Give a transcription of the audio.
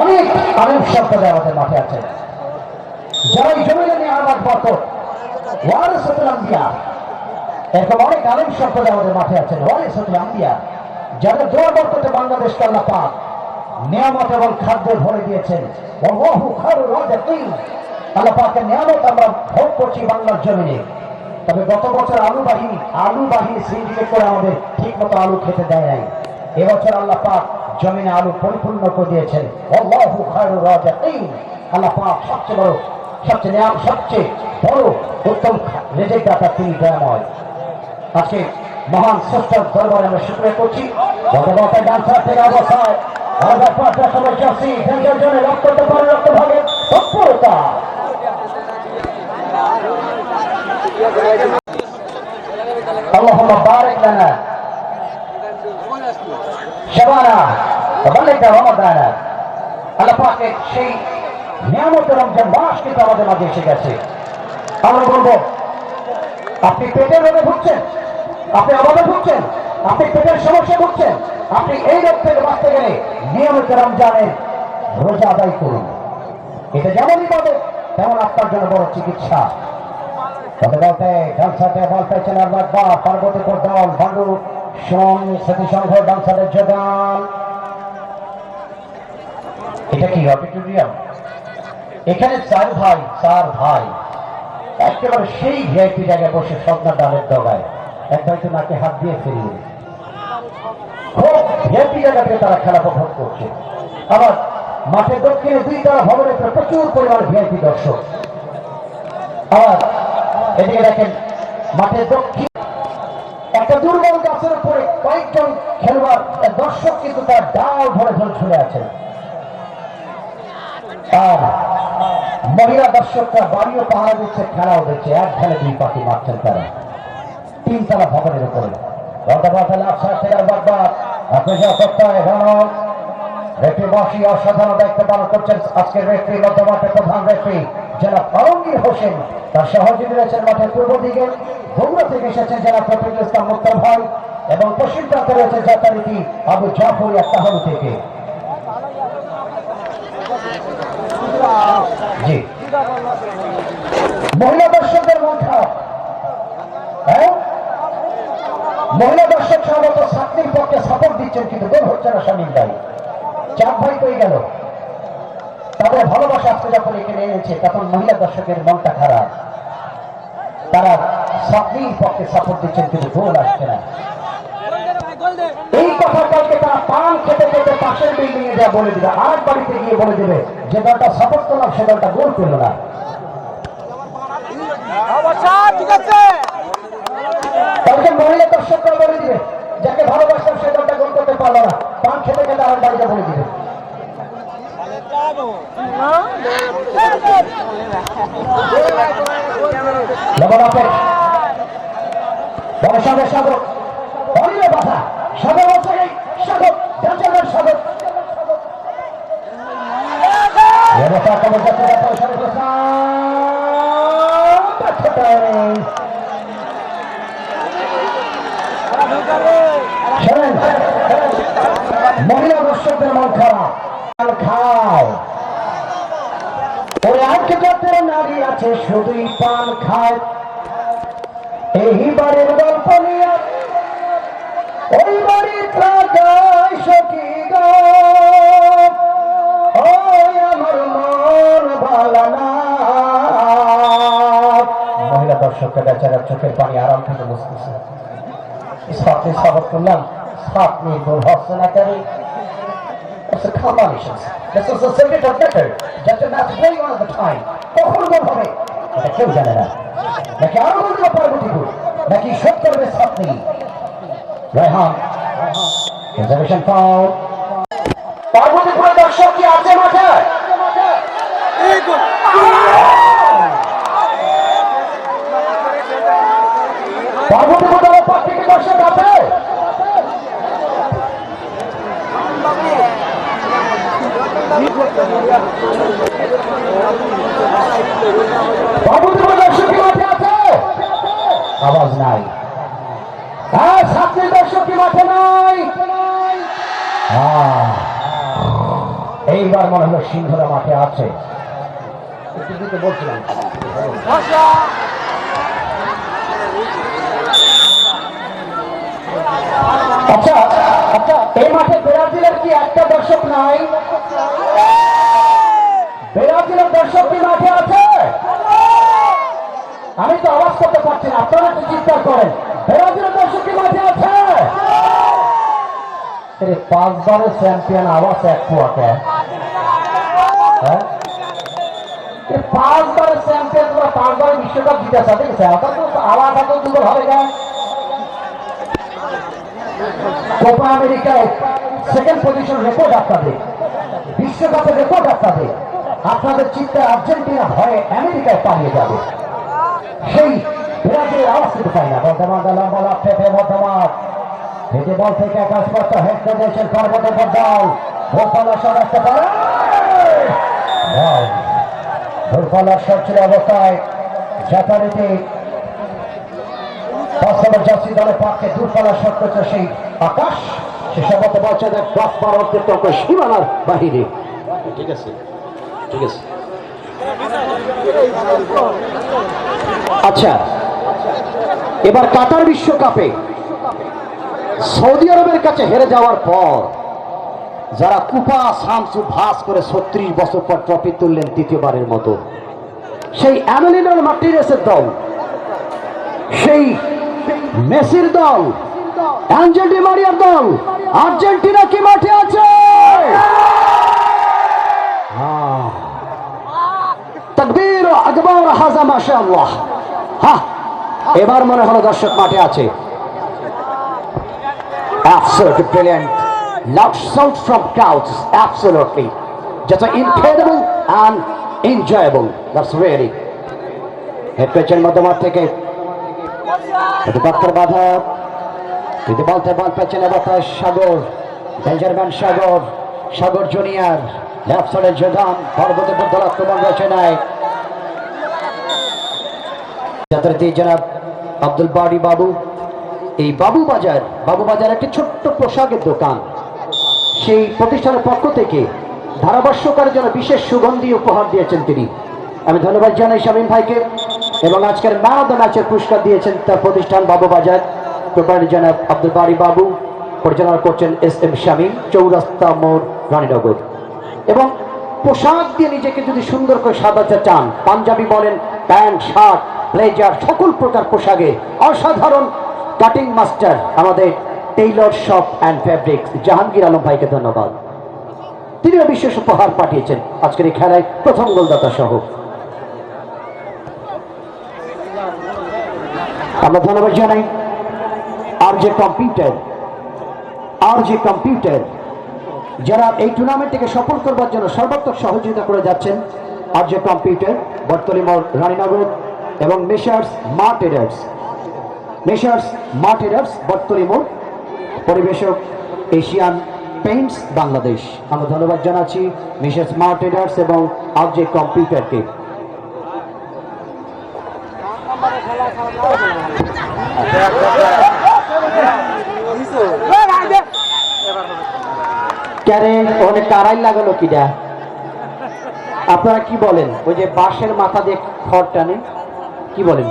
অনেক আলেম সম্প্রদায় আমাদের মাঠে আছে। যারা জমিনে নিয়ে আমার বত ওয়ারিসুল আম্বিয়া। এরকম অনেক আলেম সম্প্রদায় আমাদের মাঠে আছেন ওয়ারিসুল আম্বিয়া। যাদের দোয়া বর্ততে বাংলাদেশকে আল্লাহ পাক নিয়ামত এবং খাদ্য ভরে দিয়েছেন। আল্লাহ পাকের নিয়ামত আমরা ভোগ করছি বাংলার জমিনে। তবে গত বছর আলু বাহিনী আলু বাহিনী সিন্ডিকেট করে আমাদের ঠিক মতো আলু খেতে দেয় নাই এবছর আল্লাহ পাক জমিনে আলু পরিপূর্ণ করে দিয়েছেন। আল্লাহু খায়রুর রাজিকিন। আল্লাহ পাক সবচেয়ে বড়, সবচেয়ে নিয়াম, সবচেয়ে বড় উত্তম রেজেক দাতা তিনি দয়াময়। আজকে মহান স্রষ্টার দরবারে আমরা শুক্রিয়া করছি। গতবারটা ডান্সার থেকে অবস্থায় হাজার পাঁচটা সময় চাষি জন্য রক্ত করতে রক্ত ভাগে তৎপরতা اللهم بارك لنا شبانا وبلغنا رمضان আল্লাহ পাকের সেই নিয়ামত রমজান মাস কিন্তু আমাদের মাঝে এসে গেছে আমরা বলবো আপনি পেটের রোগে ভুগছেন আপনি অভাবে ভুগছেন আপনি পেটের সমস্যা ভুগছেন আপনি এই রোগ থেকে বাঁচতে গেলে নিয়মিত রমজানের রোজা আদায় করুন এটা যেমনই পাবে তেমন আপনার জন্য বড় চিকিৎসা অডিটোরিয়াম এখানে চার ভাই চার ভাই, একেবারে সেই ভিআইপি জায়গায় বসে সন্ধ্যা ডালের ডগায় এক ভাই তো নাকে হাত দিয়ে ফিরিয়ে। খুব ভিআইপি জায়গা তারা খেলা উপভোগ করছে। আবার মাঠের দক্ষিণে দুই তারা ভবনের প্রচুর পরিমাণ ভিআইপি দর্শক। আবার এদিকে দেখেন, মাঠের দক্ষিণ। একটা দুর্বল গাছের উপরে কয়েকজন খেলোয়াড় দর্শক কিন্তু তার ডাল ভরে ধরে ঝুলে আছেন আর মহিলা দর্শকরা বাড়িও পাহারা দিচ্ছে, খেলাও দিচ্ছে, এক খেলে দুই পাখি মারছেন তারা। তিনতলা ভবনের উপরে। অসাধারণ দায়িত্ব পালন করছেন আজকের রেফরি, মধ্যমাঠের প্রধান রেফরি। জেলা ফারঙ্গীর হোসেন, তার সহযোগী রয়েছেন মাঠের পূর্ব দিকে। বগুড়া থেকে এসেছেন জেলা প্রফিকুল ইসলাম মুক্তার ভাই এবং পশ্চিম প্রান্তে রয়েছে যথারীতি আবু জাফর তাহলু থেকে। মহিলা দর্শকদের খারাপ হ্যাঁ? মহিলা দর্শক সম্ভবত ছাত্রীর পক্ষে সাপোর্ট দিচ্ছেন, কিন্তু গোল হচ্ছে না স্বামীর ভাই। চার ভাই হয়ে গেল? তাদের ভালোবাসা যখন এখানে এনেছে, তখন মহিলা দর্শকের মনটা খারাপ। তারা ছাত্রীর পক্ষে সাপোর্ট দিচ্ছেন, কিন্তু গোল আসছে না। এই কথা কালকে তারা পান খেতে খেতে পাশের বিল্ডিং এ যা বলে দিবে আর বাড়িতে গিয়ে বলে দেবে, যে দলটা সাপোর্ট করলাম, সে দলটা গোল করল না। ঠিক আছে কালকে মহিলা দর্শকরা বলে দিবে, যাকে ভালোবাসতাম সে দলটা গোল করতে পারল না। পান খেতে খেতে আর বাড়িতে বলে দিবে। সাগর সাগর অনিলে বাধা সাগর সাগর সাগর শোনেন মহিলা দর্শকদের মন খারাপ পান খায় ওই আজকে যাত্রা নারী আছে, শুধুই পান খায়। এই বাড়ির গল্প নিয়ে ওই বাড়ির রাজায় সখী ওই আমার মন ভালো না। মহিলা দর্শককে বেচারার চোখের পানি আরাম থেকে বসতেছে সাথে করলাম। সাত মিনিট গোল হচ্ছে না কেন? It's a combination. This is the match playing on the time. কখন গোল হবে? এটা কেউ জানে না। নাকি আরও গোল দেবে পরবর্তী গোল নাকি শোধ করবে সাতনি রায়হান রিজার্ভেশন পাও। পার্বতীপুরের দর্শক কি আছে মাঠে পার্বতীপুর দলের পাশ থেকে দর্শক আছে পার্বতীপুর দর্শক কি মাঠে আছে আওয়াজ নাই হ্যাঁ ছাত্রী দর্শক কি মাঠে নাই আহ, এইবার মনে হলো সিংহরা মাঠে আছে। বলছিলাম আচ্ছা আচ্ছা এই মাঠে ব্রাজিলের কি একটা দর্শক নাই? ব্রাজিলের দর্শক কি মাঠে আছে? আমি তো আওয়াজ করতে পারছি না, আপনারা একটু চিন্তা করেন ব্রাজিলের দর্শক কি মাঠে আছে আরে পাঁচবারের চ্যাম্পিয়ন আওয়াজ এক কুয়াকে হ্যাঁ? পাঁচবারের চ্যাম্পিয়ন তোমরা পাঁচবারের বিশ্বকাপ জিতেছে, ঠিক আছে? অর্থাৎ হবে কেন? কোপা আমেরিকায় সেকেন্ড পজিশন রেকর্ড আপনাদের। বিশ্বকাপের রেকর্ড আপনাদের। আপনাদের চিন্তা আর্জেন্টিনা ভয়ে আমেরিকায় পালিয়ে যাবে। সেই ব্রাজিলের আওয়াজ কিন্তু পাই না বর্তমান লম্বা লাভ থেকে হেঁটে বল থেকে আকাশ পথ হেড করেছেন সর্বতপর দল। গোপালের সব আসতে পারে। দুর্বলার সচ্ছিল অবস্থায় যথারীতি বাস্তবের জার্সি দলের পক্ষে দূরপাল্লার শট করছে সেই আকাশ। সে সম্মত বলছে যে দশ বারো অত্যন্ত সীমানার বাহিরে। ঠিক আছে। ঠিক আছে। আচ্ছা। এবার কাতার বিশ্বকাপে সৌদি আরবের কাছে হেরে যাওয়ার পর যারা কুপা, শামসু, ভাস করে ছত্রিশ বছর পর ট্রফি তুললেন তৃতীয়বারের মতো। সেই অ্যামেলিনোর মার্টিনেসের দল, সেই মেসির দল, অ্যাঞ্জেল মারিয়ার দল, আর্জেন্টিনা কি মাঠে আছে? এবার মনে হলো দর্শক মাঠে আছে। Absolutely brilliant. Loud sound from crowds. Absolutely. Just incredible and enjoyable. That's really. Head কোচের মধ্যমাঠ থেকে ডাক্তার বাধা এটি বলতে বল পেছনে বাতাস সাগর বেঞ্জারম্যান সাগর সাগর জুনিয়র লেফট সাইডের যোগান পরবর্তী দল আক্রমণ রচনায় যাত্রাতে জনাব আব্দুল বাড়ি বাবু এই বাবু বাজার বাবু বাজার একটি ছোট্ট পোশাকের দোকান। সেই প্রতিষ্ঠানের পক্ষ থেকে ধারাভাষ্যকারের জন্য বিশেষ সুগন্ধি উপহার দিয়েছেন তিনি। আমি ধন্যবাদ জানাই শামীম ভাইকে, এবং আজকের দ্য ম্যাচের পুরস্কার দিয়েছেন তার প্রতিষ্ঠান বাবু বাজার। প্রোপাইটার জনাব আব্দুল বাড়ি বাবু, পরিচালনা করছেন এস এম শামীম, চৌরাস্তা মোড়, রানীনগর। এবং পোশাক দিয়ে নিজেকে যদি সুন্দর করে সাজাতে চান, পাঞ্জাবি বলেন, প্যান্ট, শার্ট, ব্লেজার, সকল প্রকার পোশাকে অসাধারণ কাটিং মাস্টার, আমাদের tailor shop and fabrics Jahangir Alam ভাইকে ধন্যবাদ। তিনিও বিশেষ উপহার পাঠিয়েছেন আজকের এই খেলায় প্রথম গোলদাতা সহ। আমরা ধন্যবাদ জানাই আর যে কম্পিউটার আর যে কম্পিউটার, যারা এই টুর্নামেন্টটিকে সফল করবার জন্য সর্বাত্মক সহযোগিতা করে যাচ্ছেন আর যে কম্পিউটার বর্তলি রানীনগর এবং messrs Maa traders messrs Maa traders Bartali মোড় পরিবেশক এশিয়ান পেইন্টস বাংলাদেশ আমরা ধন্যবাদ জানাচ্ছি মেশার্স মা ট্রেডার্স এবং যে কম্পিউটারকে ক্যারে, অনেক কারাই লাগালো কিটা আপনারা কি বলেন? ওই যে বাঁশের মাথা দিয়ে খড় টানে কি বলেন?